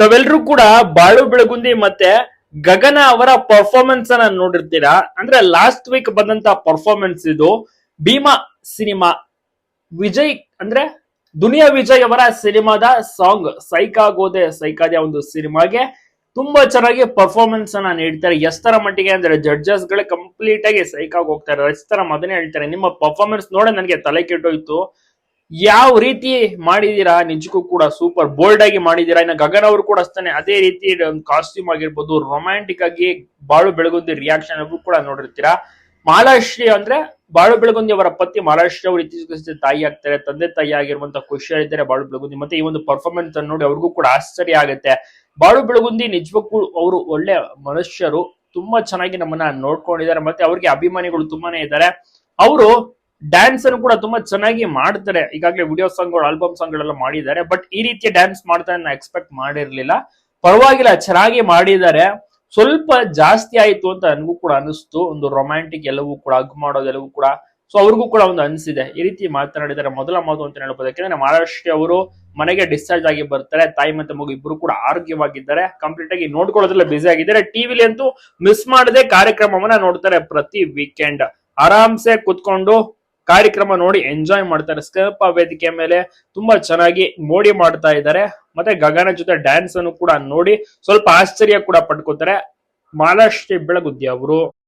ತಾವೆಲ್ಲರೂ ಕೂಡ ಬಾಳು ಬೆಳಗುಂದಿ ಮತ್ತೆ ಗಗನ ಅವರ ಪರ್ಫಾರ್ಮೆನ್ಸ್ ಅನ್ನ ನೋಡಿರ್ತೀರಾ? ಅಂದ್ರೆ ಲಾಸ್ಟ್ ವೀಕ್ ಬಂದಂತ ಪರ್ಫಾರ್ಮೆನ್ಸ್ ಇದು. ಭೀಮಾ ಸಿನಿಮಾ. ವಿಜಯ್ ಅಂದ್ರೆ ದುನಿಯಾ ವಿಜಯ್ ಅವರ ಸಿನಿಮಾದ ಸಾಂಗ್ ಸೈಕಾಗೋದೆ ಸೈಕಾದ ಒಂದು ಸಿನಿಮಾಗೆ ತುಂಬಾ ಚೆನ್ನಾಗಿ ಪರ್ಫಾರ್ಮೆನ್ಸ್ ಅನ್ನ ನೀಡ್ತಾರೆ. ಎಷ್ಟರ ಮಟ್ಟಿಗೆ ಅಂದ್ರೆ ಜಡ್ಜಸ್ ಗಳೇ ಕಂಪ್ಲೀಟ್ ಆಗಿ ಸೈಕಾಗಿ ಹೋಗ್ತಾರೆ. ಎಷ್ಟರ ಅದನ್ನೇ ಹೇಳ್ತಾರೆ. ನಿಮ್ಮ ಪರ್ಫಾರ್ಮೆನ್ಸ್ ನೋಡಿ ನನಗೆ ತಲೆ ಕೆಟ್ಟೋಯ್ತು. ಯಾವ ರೀತಿ ಮಾಡಿದೀರಾ? ನಿಜಕ್ಕೂ ಕೂಡ ಸೂಪರ್ ಬೋಲ್ಡ್ ಆಗಿ ಮಾಡಿದೀರಾ? ಇನ್ನು ಗಗನ್ ಅವರು ಕೂಡ ಅಷ್ಟೇ ಅದೇ ರೀತಿ ಕಾಸ್ಟ್ಯೂಮ್ ಆಗಿರ್ಬೋದು ರೊಮ್ಯಾಂಟಿಕ್ ಆಗಿ ಬಾಳು ಬೆಳಗುಂದಿ ರಿಯಾಕ್ಷನ್ ಅವರು ಕೂಡ ನೋಡಿರ್ತೀರಾ? ಮಾಲಾಶ್ರೀ ಅಂದ್ರೆ ಬಾಳು ಬೆಳಗುಂದಿ ಅವರ ಪತಿ ಮಹಾರಾಷ್ಟ್ರ ಅವರು ಇತ್ತೀಚೆಗೆ ತಾಯಿ ಆಗ್ತಾರೆ, ತಂದೆ ತಾಯಿ ಆಗಿರುವಂತ ಖುಷಿಯಾಗಿದ್ದಾರೆ ಬಾಳು ಬೆಳಗುಂದಿ. ಮತ್ತೆ ಈ ಒಂದು ಪರ್ಫಾರ್ಮೆನ್ಸ್ ಅನ್ನು ನೋಡಿ ಅವ್ರಿಗೂ ಕೂಡ ಆಶ್ಚರ್ಯ ಆಗುತ್ತೆ. ಬಾಳು ಬೆಳಗುಂದಿ ನಿಜಕ್ಕೂ ಅವರು ಒಳ್ಳೆ ಮನುಷ್ಯರು, ತುಂಬಾ ಚೆನ್ನಾಗಿ ನಮ್ಮನ್ನ ನೋಡ್ಕೊಂಡಿದ್ದಾರೆ. ಮತ್ತೆ ಅವ್ರಿಗೆ ಅಭಿಮಾನಿಗಳು ತುಂಬಾನೇ ಇದ್ದಾರೆ. ಅವರು ಡ್ಯಾನ್ಸ್ ಅನ್ನು ಕೂಡ ತುಂಬಾ ಚೆನ್ನಾಗಿ ಮಾಡ್ತಾರೆ. ಈಗಾಗಲೇ ವಿಡಿಯೋ ಸಾಂಗ್ಗಳು ಆಲ್ಬಮ್ ಸಾಂಗ್ ಗಳೆಲ್ಲ ಮಾಡಿದ್ದಾರೆ. ಬಟ್ ಈ ರೀತಿಯ ಡ್ಯಾನ್ಸ್ ಮಾಡ್ತಾರೆ ನಾನು ಎಕ್ಸ್ಪೆಕ್ಟ್ ಮಾಡಿರ್ಲಿಲ್ಲ. ಪರವಾಗಿಲ್ಲ, ಚೆನ್ನಾಗಿ ಮಾಡಿದ್ದಾರೆ. ಸ್ವಲ್ಪ ಜಾಸ್ತಿ ಆಯ್ತು ಅಂತ ನನಗೂ ಕೂಡ ಅನಿಸ್ತು ಒಂದು ರೊಮ್ಯಾಂಟಿಕ್ ಎಲ್ಲವೂ ಕೂಡ ಅಗ್ ಮಾಡೋದೆಲ್ಲವೂ ಕೂಡ. ಸೊ ಅವ್ರಿಗೂ ಕೂಡ ಒಂದು ಅನಿಸಿದೆ. ಈ ರೀತಿ ಮಾತನಾಡಿದ್ದಾರೆ. ಮೊದಲ ಮಾತು ಅಂತ ಹೇಳ್ಬೋದು. ಯಾಕಂದ್ರೆ ಮಹಾರಾಷ್ಟ್ರ ಅವರು ಮನೆಗೆ ಡಿಸ್ಚಾರ್ಜ್ ಆಗಿ ಬರ್ತಾರೆ. ತಾಯಿ ಮತ್ತೆ ಮಗು ಇಬ್ರು ಕೂಡ ಆರೋಗ್ಯವಾಗಿದ್ದಾರೆ. ಕಂಪ್ಲೀಟ್ ಆಗಿ ನೋಡ್ಕೊಳ್ಳೋದ್ರಲ್ಲ ಬಿಸಿ ಆಗಿದ್ದಾರೆ. ಟಿವಿಲಿ ಅಂತೂ ಮಿಸ್ ಮಾಡದೆ ಕಾರ್ಯಕ್ರಮವನ್ನ ನೋಡ್ತಾರೆ ಪ್ರತಿ ವೀಕೆಂಡ್ ಆರಾಮ್ಸೆ ಕುತ್ಕೊಂಡು ಕಾರ್ಯಕ್ರಮ ನೋಡಿ ಎಂಜಾಯ್ ಮಾಡ್ತಾರೆ. ಸ್ಕಲ್ಪ ವೇದಿಕೆ ಮೇಲೆ ತುಂಬಾ ಚೆನ್ನಾಗಿ ಮೋಡಿ ಮಾಡ್ತಾ ಇದ್ದಾರೆ. ಮತ್ತೆ ಗಗನ ಜೊತೆ ಡ್ಯಾನ್ಸ್ ಅನ್ನು ಕೂಡ ನೋಡಿ ಸ್ವಲ್ಪ ಆಶ್ಚರ್ಯ ಕೂಡ ಪಡ್ಕೋತಾರೆ. ಮಾಲಾಶ್ರೀ ಬೆಳಗುದ್ದಿ ಅವರು.